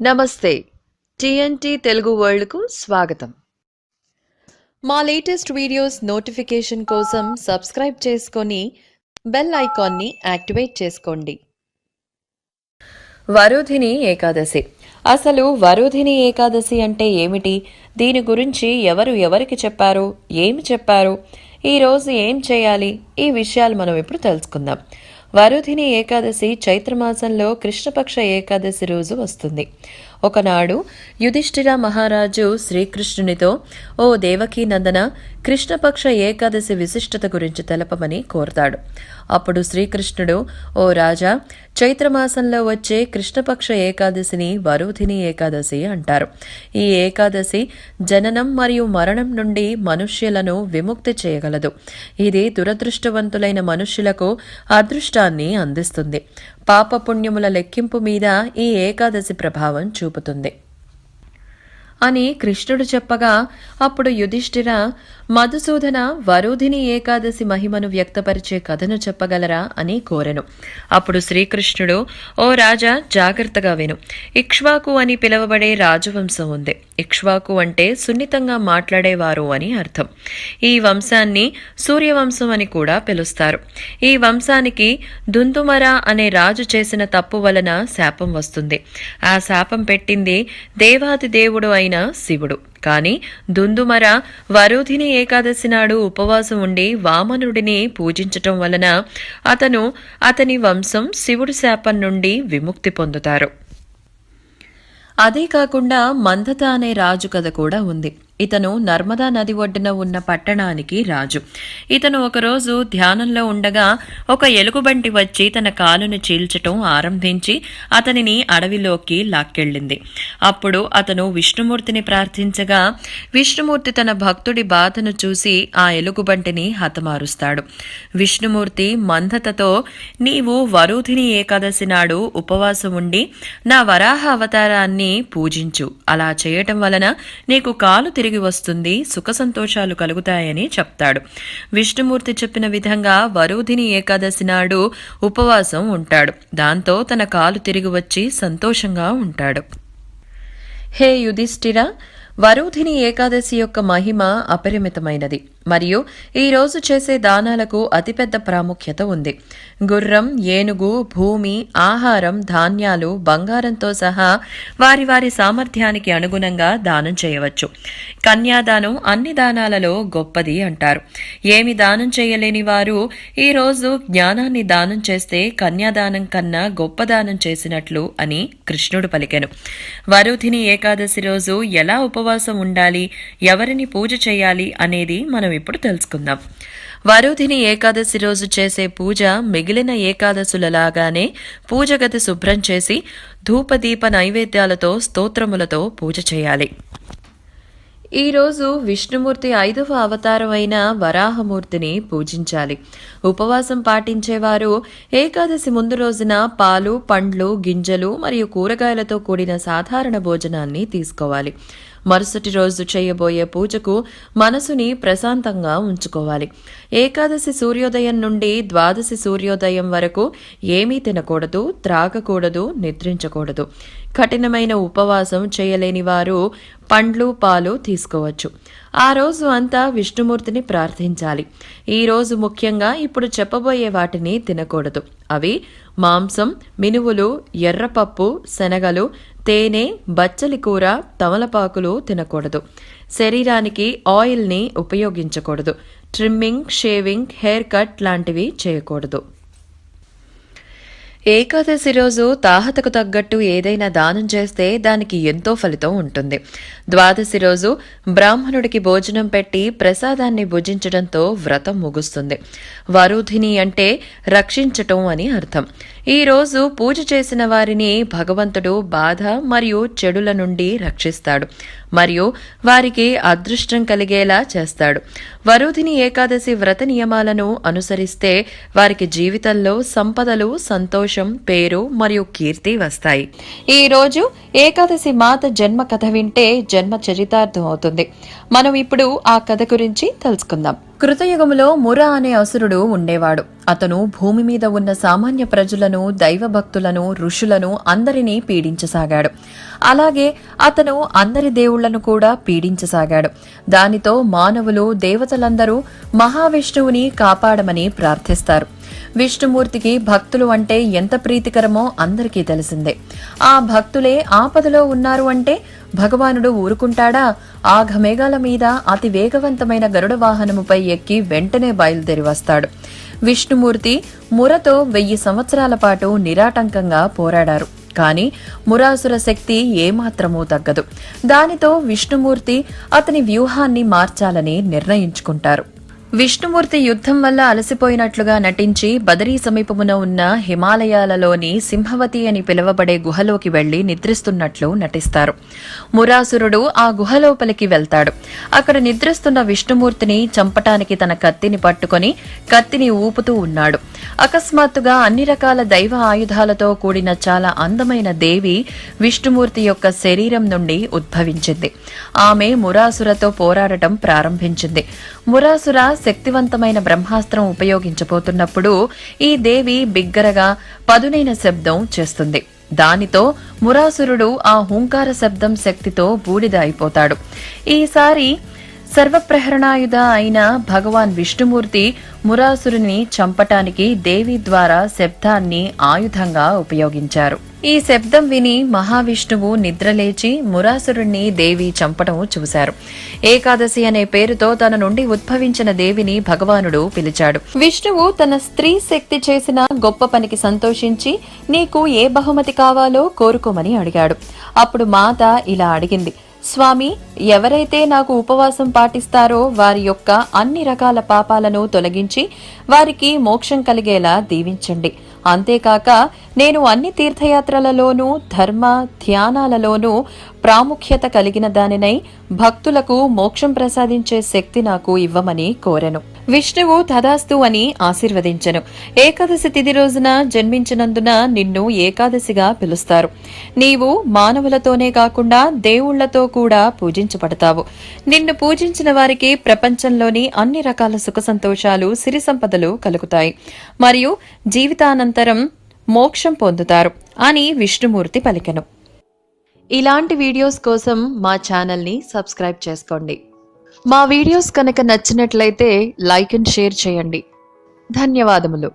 నమస్తే. టిఎన్టీ తెలుగు వరల్డ్కు స్వాగతం. మా లేటెస్ట్ వీడియోస్ నోటిఫికేషన్ కోసం సబ్స్క్రైబ్ చేసుకొని బెల్ ఐకాన్ని యాక్టివేట్ చేసుకోండి. వరుధిని ఏకాదశి. అసలు వరుధిని ఏకాదశి అంటే ఏమిటి? దీని గురించి ఎవరు ఎవరికి చెప్పారు? ఏమి చెప్పారు? ఈరోజు ఏం చేయాలి? ఈ విషయాలు మనం ఇప్పుడు తెలుసుకుందాం. వరుధిని ఏకాదశి చైత్రమాసంలో కృష్ణపక్ష ఏకాదశి రోజు వస్తుంది. ఒకనాడు యుధిష్ఠిర మహారాజు శ్రీకృష్ణునితో ఓ దేవకీ నందన కృష్ణపక్ష ఏకాదశి విశిష్టత గురించి తెలపమని కోరతాడు. అప్పుడు శ్రీకృష్ణుడు ఓ రాజా చైత్రమాసంలో వచ్చే కృష్ణపక్ష ఏకాదశిని వరుధిని ఏకాదశి అంటారు. ఈ ఏకాదశి జననం మరియు మరణం నుండి మనుష్యులను విముక్తి చేయగలదు. ఇది దురదృష్టవంతులైన మనుష్యులకు అదృష్టాన్ని అందిస్తుంది. పాపపుణ్యముల లెక్కింపు మీద ఈ ఏకాదశి ప్రభావం చూపుతుంది. అని కృష్ణుడు చెప్పగా అప్పుడు యుధిష్ఠిర మధుసూదన వరుధిని ఏకాదశి మహిమను వ్యక్తపరిచే కథను చెప్పగలరా? అని కోరెను. అప్పుడు శ్రీకృష్ణుడు ఓ రాజా జాగ్రత్తగా విను. ఇక్ష్వాకు అని పిలువబడే రాజవంశం ఉంది. ఇక్ష్వాకు అంటే సున్నితంగా మాట్లాడేవారు అని అర్థం. ఈ వంశాన్ని సూర్యవంశం అని కూడా పిలుస్తారు. ఈ వంశానికి దుందుమర అనే రాజు చేసిన తప్పు వలన శాపం వస్తుంది. ఆ శాపం పెట్టింది దేవాది దేవుడు అయిన శివుడు. కాని దుందుమర వరుధిని ఏకాదశి నాడు ఉపవాసం ఉండి వామనుడిని పూజించటం వలన అతను అతని వంశం శివుడి శాపం నుండి విముక్తి పొందుతారు. అదే కాకుండా మందత అనే రాజు కథ కూడా ఉంది. ఇతను నర్మదా నది ఒడ్డున ఉన్న పట్టణానికి రాజు. ఇతను ఒకరోజు ధ్యానంలో ఉండగా ఒక ఎలుగుబంటి వచ్చి తన కాలును చీల్చటం ఆరంభించి అతనిని అడవిలోకి లాక్కెళ్ళింది. అప్పుడు అతను విష్ణుమూర్తిని ప్రార్థించగా విష్ణుమూర్తి తన భక్తుడి బాధను చూసి ఆ ఎలుగుబంటిని హతమారుస్తాడు. విష్ణుమూర్తి మందతతో నీవు వరుధిని ఏకాదశి నాడు ఉపవాసం ఉండి నా వరాహ అవతారాన్ని పూజించు. అలా చేయటం వలన నీకు కాలు తిరిగి తిరిగి వస్తుంది సుఖ సంతోషాలు కలుగుతాయని చెప్తాడు. విష్ణుమూర్తి చెప్పిన విధంగా వరుధిని ఏకాదశి నాడు ఉపవాసం ఉంటాడు. దాంతో తన కాలు తిరిగి వచ్చి సంతోషంగా ఉంటాడు. హే యుధిష్ఠిర వరుధిని ఏకాదశి యొక్క మహిమ అపరిమితమైనది. మరియు ఈ రోజు చేసే దానాలకు అతిపెద్ద ప్రాముఖ్యత ఉంది. గుర్రం ఏనుగు భూమి ఆహారం ధాన్యాలు బంగారంతో సహా వారి వారి సామర్థ్యానికి అనుగుణంగా దానం చేయవచ్చు. కన్యాదానం అన్ని దానాలలో గొప్పది అంటారు. ఏమి దానం చేయలేని వారు ఈరోజు జ్ఞానాన్ని దానం చేస్తే కన్యాదానం కన్నా గొప్ప దానం చేసినట్లు అని కృష్ణుడు పలికెను. వరుధిని ఏకాదశి రోజు ఎలా ఉపవాసం ఉండాలి ఎవరిని పూజ చేయాలి అనేది మనం ఇప్పుడు తెలుసుకుందాం. వరుధిని ఏకాదశి రోజు చేసే పూజ మిగిలిన ఏకాదశులలాగానే పూజ గది శుభ్రం చేసి ధూపదీప నైవేద్యాలతో స్తోత్రములతో పూజ చేయాలి. ఈరోజు విష్ణుమూర్తి ఐదవ అవతారం అయిన వరాహమూర్తిని పూజించాలి. ఉపవాసం పాటించేవారు ఏకాదశి ముందు రోజున పాలు పండ్లు గింజలు మరియు కూరగాయలతో కూడిన సాధారణ భోజనాన్ని తీసుకోవాలి. మరుసటి రోజు చేయబోయే పూజకు మనసుని ప్రశాంతంగా ఉంచుకోవాలి. ఏకాదశి సూర్యోదయం నుండి ద్వాదశి సూర్యోదయం వరకు ఏమీ తినకూడదు త్రాగకూడదు నిద్రించకూడదు. కఠినమైన ఉపవాసం చేయలేని వారు పండ్లు పాలు తీసుకోవచ్చు. ఆ రోజు అంతా విష్ణుమూర్తిని ప్రార్థించాలి. ఈ రోజు ముఖ్యంగా ఇప్పుడు చెప్పబోయే వాటిని తినకూడదు. అవి మాంసం మినువులు ఎర్రపప్పు శనగలు తేనె బచ్చలి కూర తమలపాకులు తినకూడదు. శరీరానికి ఆయిల్ని ఉపయోగించకూడదు. ట్రిమ్మింగ్ షేవింగ్ హెయిర్ కట్ లాంటివి చేయకూడదు. ఏకాదశి రోజు తాహతకు తగ్గట్టు ఏదైనా దానం చేస్తే దానికి ఎంతో ఫలితం ఉంటుంది. ద్వాదశి రోజు బ్రాహ్మణుడికి భోజనం పెట్టి ప్రసాదాన్ని భుజించడంతో వ్రతం ముగుస్తుంది. వరుధిని అంటే రక్షించటం అని అర్థం. ఈ రోజు పూజ చేసిన వారిని భగవంతుడు బాధ మరియు చెడుల నుండి రక్షిస్తాడు మరియు వారికి అదృష్టం కలిగేలా చేస్తాడు. వరుధిని ఏకాదశి వ్రత నియమాలను అనుసరిస్తే వారికి జీవితంలో సంపదలు సంతోషం పేరు మరియు కీర్తి వస్తాయి. ఈ రోజు ఏకాదశి మాత జన్మ కథ వింటే జన్మ చరితార్థం అవుతుంది. మనం ఇప్పుడు ఆ కథ గురించి తెలుసుకుందాం. కృతయుగములో ముర అనే అసురుడు ఉండేవాడు. అతను భూమి మీద ఉన్న సామాన్య ప్రజలను దైవభక్తులను ఋషులను అందరినీ పీడించసాగాడు. అలాగే అతను అందరి దేవుళ్ళను కూడా పీడించసాగాడు. దానితో మానవులు దేవతలందరూ మహావిష్ణువుని కాపాడమని ప్రార్థిస్తారు. విష్ణుమూర్తికి భక్తులు అంటే ఎంత ప్రీతికరమో అందరికీ తెలిసిందే. ఆ భక్తులే ఆపదలో ఉన్నారు అంటే భగవానుడు ఊరుకుంటాడా? ఆఘమేఘాల మీద అతి వేగవంతమైన గరుడ వాహనముపై ఎక్కి వెంటనే బయలుదేరి వస్తాడు. విష్ణుమూర్తి మురతో వెయ్యి సంవత్సరాల పాటు నిరాటంకంగా పోరాడారు. కానీ మురాసుర శక్తి ఏమాత్రమూ తగ్గదు. దానితో విష్ణుమూర్తి అతని వ్యూహాన్ని మార్చాలని నిర్ణయించుకుంటారు. విష్ణుమూర్తి యుద్ధం వల్ల అలసిపోయినట్లుగా నటించి బదరీ సమీపమున ఉన్న హిమాలయాలలోని సింహవతి అని పిలువబడే గుహలోకి వెళ్ళి నిద్రిస్తున్నట్లు నటిస్తారు. మురాసురుడు ఆ గుహలోపలికి వెళ్తాడు. అక్కడ నిద్రిస్తున్న విష్ణుమూర్తిని చంపటానికి తన కత్తిని పట్టుకొని కత్తిని ఊపుతూ ఉన్నాడు. అకస్మాత్తుగా అన్ని రకాల దైవ ఆయుధాలతో కూడిన చాలా అందమైన దేవి విష్ణుమూర్తి యొక్క శరీరం నుండి ఉద్భవించింది. ఆమె మురాసురతో పోరాడటం ప్రారంభించింది. మురాసుర శక్తివంతమైన బ్రహ్మాస్త్రం ఉపయోగించబోతున్నప్పుడు ఈ దేవి బిగ్గరగా పదునైన శబ్దం చేస్తుంది. దానితో మురాసురుడు ఆ హుంకార శబ్దం శక్తితో బూడిద అయిపోతాడు. ఈసారి సర్వప్రహరణాయుధ అయిన భగవాన్ విష్ణుమూర్తి మురాసురుని చంపటానికి దేవి ద్వారా శబ్దాన్ని ఆయుధంగా ఉపయోగించారు. ఈ శబ్దం విని మహావిష్ణువు నిద్రలేచి మురాసురుణ్ణి దేవి చంపటం చూశారు. ఏకాదశి అనే పేరుతో తన నుండి ఉద్భవించిన దేవిని భగవానుడు పిలిచాడు. విష్ణువు తన స్త్రీ శక్తి చేసిన గొప్ప పనికి సంతోషించి నీకు ఏ బహుమతి కావాలో కోరుకోమని అడిగాడు. అప్పుడు మాత ఇలా అడిగింది. స్వామి ఎవరైతే నాకు ఉపవాసం పాటిస్తారో వారి యొక్క అన్ని రకాల పాపాలను తొలగించి వారికి మోక్షం కలిగేలా దీవించండి. అంతేకాక నేను అన్ని తీర్థయాత్రలలోనూ ధర్మ ధ్యానాలలోనూ ప్రాముఖ్యత కలిగిన దానినై భక్తులకు మోక్షం ప్రసాదించే శక్తి నాకు ఇవ్వమని కోరెను. విష్ణువు తదాస్తు అని ఆశీర్వదించెను. ఏకాదశి తిథి రోజున జన్మించినందున నిన్ను ఏకాదశిగా పిలుస్తారు. నీవు మానవులతోనే కాకుండా దేవుళ్ళతో కూడా పూజించబడతావు. నిన్ను పూజించిన వారికి ప్రపంచంలోని అన్ని రకాల సుఖ సంతోషాలు సిరి సంపదలు కలుగుతాయి. మరియు జీవితానంతరం మోక్షం పొందుతారు అని విష్ణుమూర్తి పలికెను. ఇలాంటి వీడియోస్ కోసం మా ఛానల్ని సబ్స్క్రైబ్ చేసుకోండి. మా వీడియోస్ కనుక నచ్చినట్లయితే లైక్ అండ్ షేర్ చేయండి. ధన్యవాదములు.